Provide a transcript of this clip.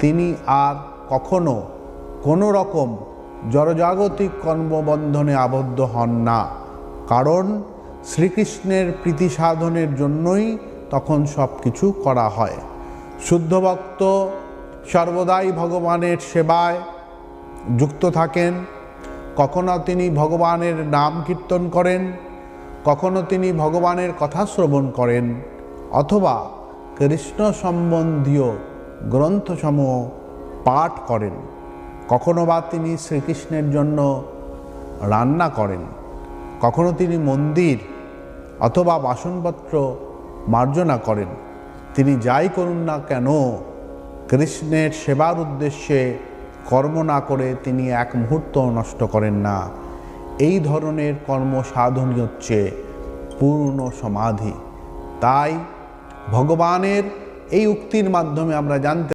তিনি আর কখনো কোনো রকম জড়জাগতিক কর্মবন্ধনে আবদ্ধ হন না। কারণ শ্রীকৃষ্ণের প্রীতি সাধনের জন্যই তখন সব কিছু করা হয়। শুদ্ধ ভক্ত সর্বদাই ভগবানের সেবায় যুক্ত থাকেন। কখনো তিনি ভগবানের নাম কীর্তন করেন। কখনো তিনি ভগবানের কথা শ্রবণ করেন। অথবা কৃষ্ণ সম্বন্ধীয় গ্রন্থসমূহ পাঠ করেন। কখনো বা তিনি শ্রীকৃষ্ণের জন্য রান্না করেন। কখনো তিনি মন্দির অথবা বাসনপত্র মার্জনা করেন। তিনি যাই করুন না কেন, কৃষ্ণের সেবার উদ্দেশ্যে কর্ম না করে তিনি এক মুহূর্ত নষ্ট করেন না। এই ধরনের কর্ম সাধনই হচ্ছে পূর্ণ সমাধি। তাই ভগবানের এই উক্তির মাধ্যমে আমরা জানতে